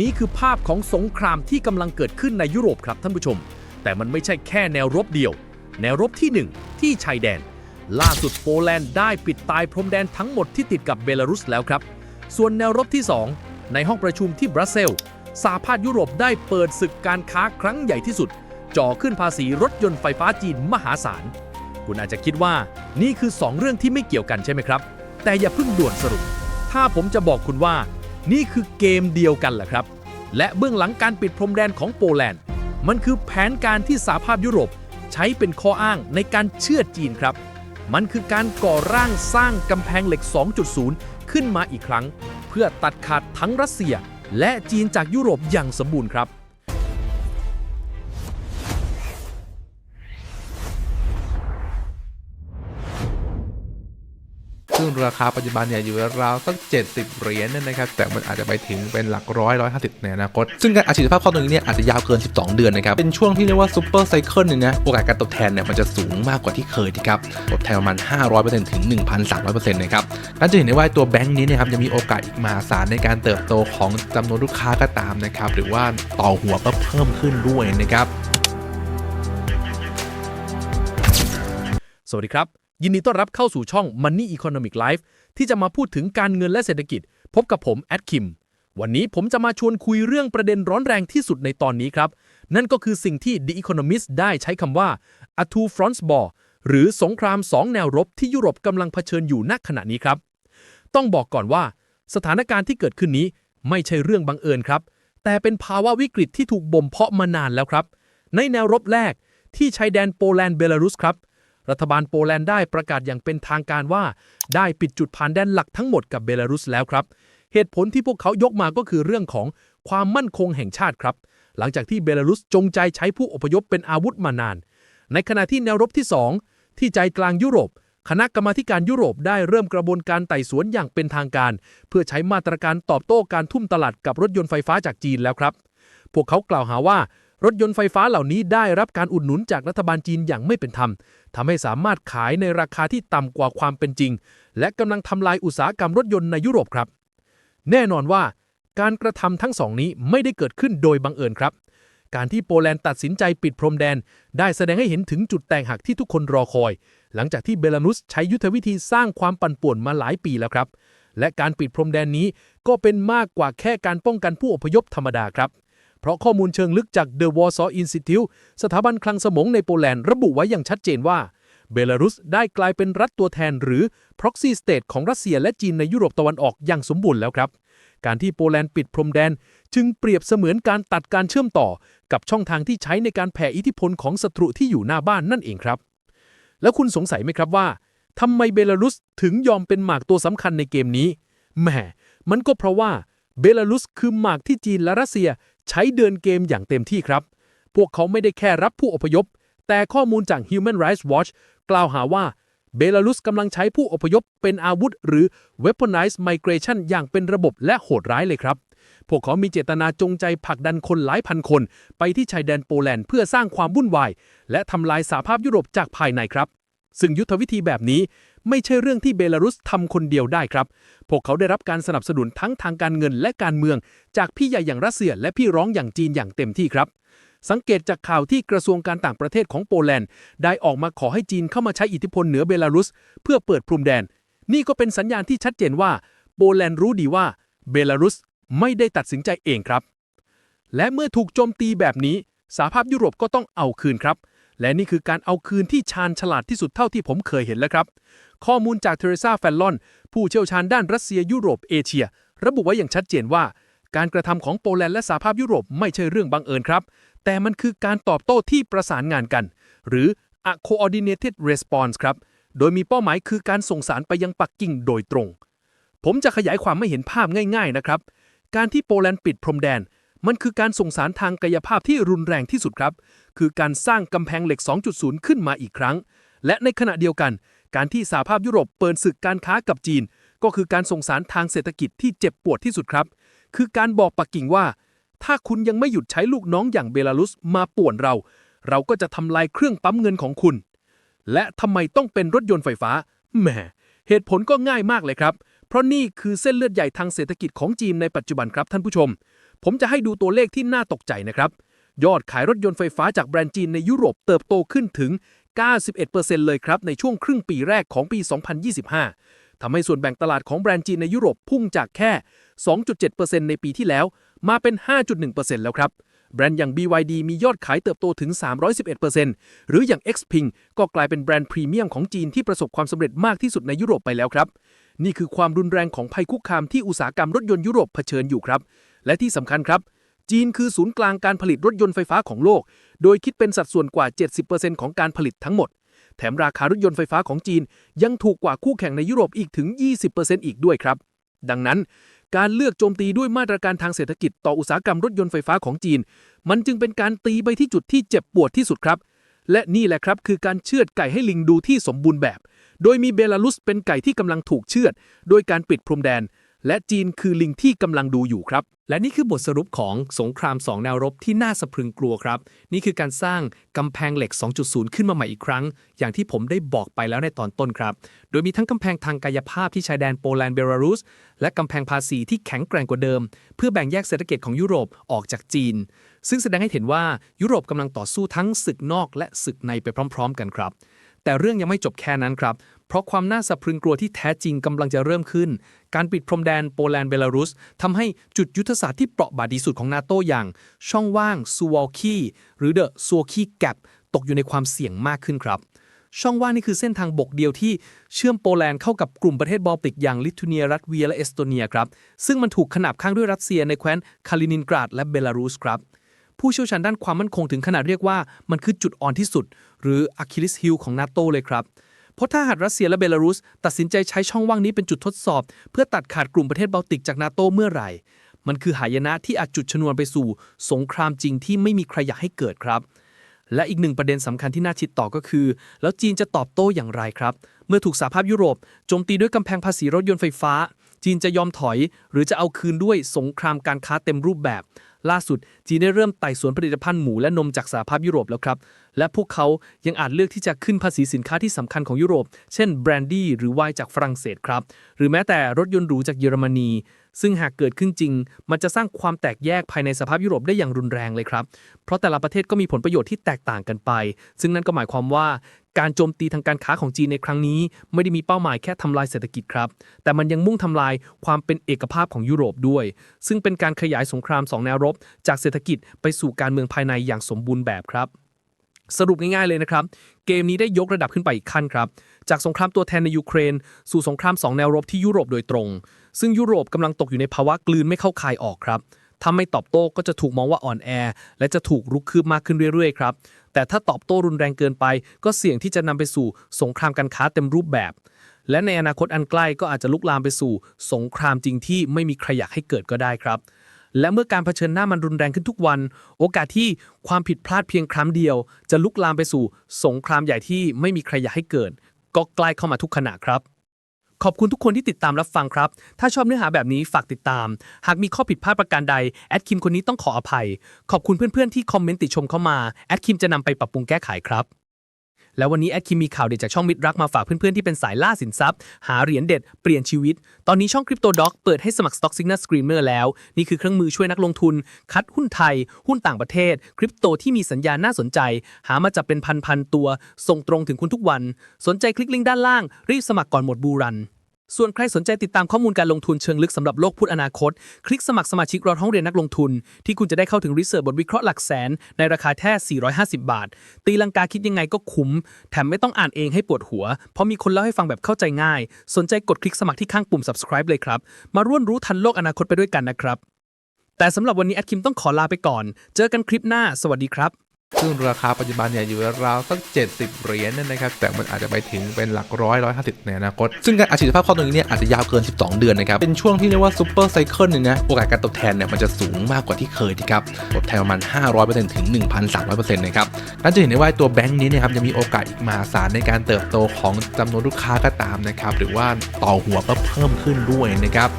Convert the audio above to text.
นี่คือภาพของสงครามที่กำลังเกิดขึ้นในยุโรปครับท่านผู้ชม แต่มันไม่ใช่แค่แนวรบเดียว แนวรบที่ 1 ที่ชายแดน ล่าสุดโปแลนด์ได้ปิดตายพรมแดนทั้งหมดที่ติดกับเบลารุสแล้วครับ ส่วนแนวรบที่ 2 ในห้องประชุมที่บรัสเซลส์สหภาพยุโรปได้เปิดศึกการค้าครั้งใหญ่ที่สุดจ่อขึ้นภาษีรถยนต์ไฟฟ้าจีนมหาศาล คุณอาจจะคิดว่านี่คือ 2 เรื่องที่ไม่เกี่ยวกันใช่ไหมครับ แต่อย่าเพิ่งด่วนสรุป ถ้าผมจะบอกคุณว่า นี่คือเกมเดียวกันแหละครับ และเบื้องหลังการปิดพรมแดนของโปแลนด์ มันคือแผนการที่สหภาพยุโรป ใช้เป็นข้ออ้างในการเชื่อจีนครับ มันคือการก่อร่างสร้างกำแพงเหล็ก 2.0 ขึ้นมาอีกครั้ง เพื่อตัดขาดทั้งรัสเซีย และจีนจากยุโรปอย่างสมบูรณ์ครับ ราคาปัจจุบันเนี่ยอยู่ราวๆสัก 70 เหรียญเนยนะครับแต่มันอาจจะไปถึงเป็นหลักร้อยร้อยห้าสิบในอนาคต ซึ่งการอัดฉีดภาพคล่องตรงนี้เนี่ยอาจจะยาวเกิน 12 เดือนนะครับเป็นช่วงที่เรียกว่าซูเปอร์ไซเคิลเนี่ยนะโอกาสการตอบแทนเนี่ยมันจะสูงมากกว่าที่เคยนะครับตอบแทนประมาณ 500%ถึง 1,300%นะครับนั่นจะเห็นได้ว่าตัวแบงค์นี้เนะครับจะมีโอกาสอีกมหาศาลในการเติบโตของจำนวนลูกค้าก็ตามนะครับหรือว่าต่อหัวก็เพิ่มขึ้นด้วยนะครับสวัสดีครับ ยินดีต้อนรับเข้าสู่ช่อง Money Economic Life ที่จะมาพูดถึงการเงินและเศรษฐกิจ พบกับผมแอดคิม วันนี้ผมจะมาชวนคุยเรื่องประเด็นร้อนแรงที่สุดในตอนนี้ครับ นั่นก็คือสิ่งที่ The Economist ได้ใช้คำว่า a two fronts war หรือสงคราม 2 แนวรบที่ยุโรปกำลังเผชิญอยู่ณขณะนี้ครับ ต้องบอกก่อนว่า สถานการณ์ที่เกิดขึ้นนี้ไม่ใช่เรื่องบังเอิญครับ แต่เป็นภาวะวิกฤตที่ถูกบ่มเพาะมานานแล้วครับ ในแนวรบแรกที่ชายแดนโปแลนด์เบลารุสครับ รัฐบาลโปแลนด์ได้ประกาศอย่างเป็นทางการว่า ได้ปิดจุดผ่านแดนหลักทั้งหมดกับเบลารุสแล้วครับ เหตุผลที่พวกเขายกมาก็คือเรื่องของความมั่นคงแห่งชาติครับ หลังจากที่เบลารุสจงใจใช้ผู้อพยพเป็นอาวุธมานาน ในขณะที่แนวรบที่ 2 ที่ใจกลางยุโรป คณะกรรมาธิการยุโรปได้เริ่มกระบวนการไต่สวนอย่างเป็นทางการ เพื่อใช้มาตรการตอบโต้การทุ่มตลาดกับรถยนต์ไฟฟ้าจากจีนแล้วครับ พวกเขากล่าวหาว่า รถยนต์ไฟฟ้าเหล่านี้ได้รับการอุดหนุนจากรัฐบาลจีนอย่างไม่เป็นธรรมทำให้สามารถขายในราคาที่ต่ำกว่าความเป็นจริง และกำลังทำลายอุตสาหกรรมรถยนต์ในยุโรปครับ แน่นอนว่า การกระทำทั้งสองนี้ไม่ได้เกิดขึ้นโดยบังเอิญครับ การที่โปแลนด์ตัดสินใจปิดพรมแดน ได้แสดงให้เห็นถึงจุดแตกหักที่ทุกคนรอคอย หลังจากที่เบลารุสใช้ยุทธวิธีสร้างความปั่นป่วนมาหลายปีแล้วครับ และการปิดพรมแดนนี้ก็เป็นมากกว่าแค่การป้องกันผู้อพยพธรรมดาครับ เพราะข้อมูลเชิงลึกจาก The Warsaw Institute สถาบันคลังสมองในโปแลนด์ระบุไว้อย่างชัดเจนว่า เบลารุสได้กลายเป็นรัฐตัวแทนหรือ proxy state ของรัสเซียและจีนในยุโรปตะวันออกอย่างสมบูรณ์แล้วครับ การที่โปแลนด์ปิดพรมแดน จึงเปรียบเสมือนการตัดการเชื่อมต่อ กับช่องทางที่ใช้ในการแผ่อิทธิพลของศัตรูที่อยู่หน้าบ้านนั่นเองครับ แล้วคุณสงสัยไหมครับว่าทำไมเบลารุสถึงยอมเป็นหมากตัวสำคัญในเกมนี้แหมมันก็เพราะว่าเบลารุสคือหมากที่จีนและรัสเซีย ใช้เดินเกมอย่างเต็มที่ครับ พวกเขาไม่ได้แค่รับผู้อพยพ แต่ข้อมูลจาก Human Rights Watch กล่าวหาว่าเบลารุสกำลังใช้ผู้อพยพเป็นอาวุธ หรือ weaponized migration อย่างเป็นระบบและโหดร้ายเลยครับ พวกเขามีเจตนาจงใจผลักดันคนหลายพันคน ไปที่ชายแดนโปแลนด์เพื่อสร้างความวุ่นวาย และทำลายสหภาพยุโรปจากภายในครับ ซึ่งยุทธวิธีแบบนี้ ไม่ใช่เรื่องที่เบลารุสทำคนเดียวได้ครับ พวกเขาได้รับการสนับสนุนทั้งทางการเงินและการเมือง จากพี่ใหญ่อย่างรัสเซีย และพี่ร้องอย่างจีนอย่างเต็มที่ครับ สังเกตจากข่าวที่กระทรวงการต่างประเทศของโปแลนด์ ได้ออกมาขอให้จีนเข้ามาใช้อิทธิพลเหนือเบลารุส เพื่อเปิดพรมแดน นี่ก็เป็นสัญญาณที่ชัดเจนว่าโปแลนด์รู้ดีว่าเบลารุสไม่ได้ตัดสินใจเองครับ และเมื่อถูกโจมตีแบบนี้สหภาพยุโรปก็ต้องเอาคืนครับ และนี่คือการเอาคืนที่ชาญฉลาดที่สุดเท่าที่ผมเคยเห็นแล้วครับ ข้อมูลจากเทเรซาแฟลลอน ผู้เชี่ยวชาญด้านรัสเซียยุโรปเอเชีย ระบุไว้อย่างชัดเจนว่า การกระทำของโปแลนด์และสหภาพยุโรปไม่ใช่เรื่องบังเอิญครับ แต่มันคือการตอบโต้ที่ประสานงานกัน หรือ a coordinated response ครับ โดยมีเป้าหมายคือการส่งสารไปยังปักกิ่งโดยตรง ผมจะขยายความไม่เห็นภาพง่าย ๆนะครับ การที่โปแลนด์ปิดพรมแดน มันคือการส่งสารทางกายภาพที่รุนแรงที่สุดครับ คือการสร้างกำแพงเหล็ก 2.0 ขึ้นมาอีกครั้ง และในขณะเดียวกัน การที่สหภาพยุโรปเปิดศึกการค้ากับจีน ก็คือการส่งสารทางเศรษฐกิจที่เจ็บปวดที่สุดครับ คือการบอกปักกิ่งว่า ถ้าคุณยังไม่หยุดใช้ลูกน้องอย่างเบลารุสมาป่วนเรา เราก็จะทำลายเครื่องปั๊มเงินของคุณ และทำไมต้องเป็นรถยนต์ไฟฟ้าแหมเหตุผลก็ง่ายมากเลยครับ เพราะนี่คือเส้นเลือดใหญ่ทางเศรษฐกิจของจีนในปัจจุบันครับท่านผู้ชม ผมจะให้ดูตัวเลขที่น่าตกใจนะครับ ยอดขายรถยนต์ไฟฟ้าจากแบรนด์จีนในยุโรปเติบโตขึ้นถึง 91%เลยครับในช่วงครึ่งปีแรกของปี 2025 ทำให้ส่วนแบ่งตลาดของแบรนด์จีนในยุโรปพุ่งจากแค่ 2.7%ในปีที่แล้ว มาเป็น 5.1%แล้วครับแบรนด์อย่าง BYD มียอดขายเติบโตถึง 311%หรืออย่าง Xpeng ก็กลายเป็นแบรนด์พรีเมียมของจีนที่ประสบความสำเร็จมากที่สุดในยุโรปไปแล้วครับ นี่คือความรุนแรงของภัยคุกคามที่อุตสาหกรรมรถยนต์ยุโรปเผชิญอยู่ครับ และที่สำคัญครับ จีนคือศูนย์กลางการผลิตรถยนต์ไฟฟ้าของโลก โดยคิดเป็นสัดส่วนกว่า 70%ของการผลิตทั้งหมด แถมราคารถยนต์ไฟฟ้าของจีนยังถูกกว่าคู่แข่งในยุโรปอีกถึง 20%อีกด้วยครับ ดังนั้น การเลือกโจมตีด้วยมาตรการทางเศรษฐกิจต่ออุตสาหกรรมรถยนต์ไฟฟ้าของจีน มันจึงเป็นการตีไปที่จุดที่เจ็บปวดที่สุดครับ และนี่แหละครับคือการเชือดไก่ให้ลิงดูที่สมบูรณ์แบบ โดยมีเบลารุสเป็นไก่ที่กำลังถูกเชือด โดยการปิดพรมแดน และจีนคือลิงที่กำลังดูอยู่ครับ และนี่คือบทสรุปของสงครามสองแนวรบที่น่าสะพรึงกลัวครับ นี่คือการสร้างกำแพงเหล็ก 2.0 ขึ้นมาใหม่อีกครั้ง อย่างที่ผมได้บอกไปแล้วในตอนต้นครับ โดยมีทั้งกำแพงทางกายภาพที่ชายแดนโปแลนด์เบลารุส และกำแพงภาษีที่แข็งแกร่งกว่าเดิม เพื่อแบ่งแยกเศรษฐกิจของยุโรปออกจากจีน ซึ่งแสดงให้เห็นว่ายุโรปกำลังต่อสู้ทั้งศึกนอกและศึกในไปพร้อม ๆ กันครับ แต่เรื่องยังไม่จบแค่นั้นครับ เพราะความน่าสะพรึงกลัวที่แท้จริงกำลังจะเริ่มขึ้น การปิดพรมแดนโปแลนด์เบลารุสทำให้จุดยุทธศาสตร์ที่เปราะบาดที่สุดของนาโตอย่าง ช่องว่างซูวอลคีหรือเดอะซัวคีแกปตกอยู่ในความเสี่ยงมากขึ้นครับ ช่องว่างนี่คือเส้นทางบกเดียวที่เชื่อมโปแลนด์เข้ากับกลุ่มประเทศบอลติกอย่างลิทัวเนียรัสเวียและเอสโตเนียครับซึ่งมันถูกขนาบข้างด้วยรัสเซียในแคว้นคาลินินกราดและเบลารุสครับ ผู้เชี่ยวชาญด้านความมั่นคงถึงขนาดเรียกว่ามันคือจุดอ่อนที่สุด หรืออะคิลิสฮิลของนาโตเลยครับ เพราะถ้าหากรัสเซียและเบลารุส ตัดสินใจใช้ช่องว่างนี้เป็นจุดทดสอบ เพื่อตัดขาดกลุ่มประเทศบอลติกจากนาโตเมื่อไหร่ มันคือหายนะที่อาจจุดชนวนไปสู่ สงครามจริงที่ไม่มีใครอยากให้เกิดครับและอีกหนึ่งประเด็นสำคัญที่น่าคิดต่อก็คือ แล้วจีนจะตอบโต้อย่างไรครับ เมื่อถูกสหภาพยุโรปโจมตีด้วยกำแพงภาษีรถยนต์ไฟฟ้า จีนจะยอมถอย หรือจะเอาคืนด้วยสงครามการค้าเต็มรูปแบบ ล่าสุดจีนได้เริ่มไต่สวนผลิตภัณฑ์หมูและนมจากสหภาพยุโรปแล้วครับ และพวกเขายังอาจเลือกที่จะขึ้นภาษีสินค้าที่สำคัญของยุโรป เช่นแบรนดี้หรือไวน์จากฝรั่งเศสครับ หรือแม้แต่รถยนต์หรูจากเยอรมนี ซึ่งหากเกิดขึ้นจริง มันจะสร้างความแตกแยกภายในสภาพยุโรปได้อย่างรุนแรงเลยครับ เพราะแต่ละประเทศก็มีผลประโยชน์ที่แตกต่างกันไป ซึ่งนั่นก็หมายความว่าการโจมตีทางการค้าของจีนในครั้งนี้ ไม่ได้มีเป้าหมายแค่ทำลายเศรษฐกิจครับ แต่มันยังมุ่งทำลายความเป็นเอกภาพของยุโรปด้วย ซึ่งเป็นการขยายสงครามสองแนวรบ จากเศรษฐกิจไปสู่การเมืองภายในอย่างสมบูรณ์แบบครับ สรุปง่ายๆเลยนะครับ เกมนี้ได้ยกระดับขึ้นไปอีกขั้นครับ จากสงครามตัวแทนในยูเครน สู่สงครามสองแนวรบที่ยุโรปโดยตรง ซึ่งยุโรปกำลังตกอยู่ในภาวะกลืนไม่เข้าคายออกครับถ้าไม่ตอบโต้ก็จะถูกมองว่าอ่อนแอ และจะถูกรุกคืบมากขึ้นเรื่อยๆครับ แต่ถ้าตอบโต้รุนแรงเกินไป ก็เสี่ยงที่จะนำไปสู่สงครามการค้าเต็มรูปแบบ และในอนาคตอันใกล้ก็อาจจะลุกลามไปสู่ สงครามจริงที่ไม่มีใครอยากให้เกิดก็ได้ครับ และเมื่อการเผชิญหน้ามันรุนแรงขึ้นทุกวัน โอกาสที่ความผิดพลาดเพียงครั้งเดียว จะลุกลามไปสู่สงครามใหญ่ที่ไม่มีใครอยากให้เกิด ก็ใกล้เข้ามาทุกขณะครับ ขอบคุณทุกคนที่ติดตามรับฟังครับ ถ้าชอบเนื้อหาแบบนี้ฝากติดตาม หากมีข้อผิดพลาดประการใดแอดคิมคนนี้ต้องขออภัย ขอบคุณเพื่อนๆที่คอมเมนต์ติชมเข้ามาแอดคิมจะนำไปปรับปรุงแก้ไขครับ แล้ววันนี้แอดคิมมีข่าวเด็ดจากช่องมิตรรักมาฝากเพื่อนๆที่เป็นสายล่าสินทรัพย์ หาเหรียญเด็ดเปลี่ยนชีวิต ตอนนี้ช่องคริปโตด็อกเปิดให้สมัคร Stock Signal Screamer แล้ว นี่คือเครื่องมือช่วยนักลงทุน คัดหุ้นไทย หุ้นต่างประเทศ คริปโตที่มีสัญญาณน่าสนใจ หามาจับเป็นพันๆตัว ส่งตรงถึงคุณทุกวัน สนใจคลิกลิงก์ด้านล่าง รีบสมัครก่อนหมดบูรัน ส่วนใครสนใจติดตามข้อมูลการลงทุนเชิงลึกสำหรับโลกพุทธอนาคต คลิกสมัครสมาชิกรอห้องเรียนนักลงทุน ที่คุณจะได้เข้าถึงรีเสิร์ชบทวิเคราะห์หลักแสน ในราคาแค่ 450 บาท ตีลังกาคิดยังไงก็คุ้ม แถมไม่ต้องอ่านเองให้ปวดหัว เพราะมีคนเล่าให้ฟังแบบเข้าใจง่าย สนใจกดคลิกสมัครที่ข้างปุ่ม subscribe เลยครับ มาร่วมรู้ทันโลกอนาคตไปด้วยกันนะครับ แต่สำหรับวันนี้แอดคิมต้องขอลาไปก่อน เจอกันคลิปหน้า สวัสดีครับ ซึ่งราคาปัจจุบันเนี่ยอยู่ราวๆสัก 70 เหรียญนี่ยนะครับ แต่มันอาจจะไปถึงเป็นหลักร้อยร้อยห้าสิบในอนาคต ซึ่งการอัดฉีดสภาพคล่องตรงนี้เนี่ยอาจจะยาวเกิน 12 เดือนนะครับ เป็นช่วงที่เรียกว่าซูเปอร์ไซเคิลเนี่ยนะ โอกาสการตอบแทนเนี่ยมันจะสูงมากกว่าที่เคยนะครับตอบแทนประมาณ 500%ถึง 1,300%นะครับนั่นจะเห็นได้ว่าตัวแบงค์นี้นะครับจะมีโอกาสอีกมหาศาลในการเติบโตของจำนวนลูกค้าก็ตามนะครับหรือว่าต่อหัวก็เพิ่มขึ้นด้วยนะครับ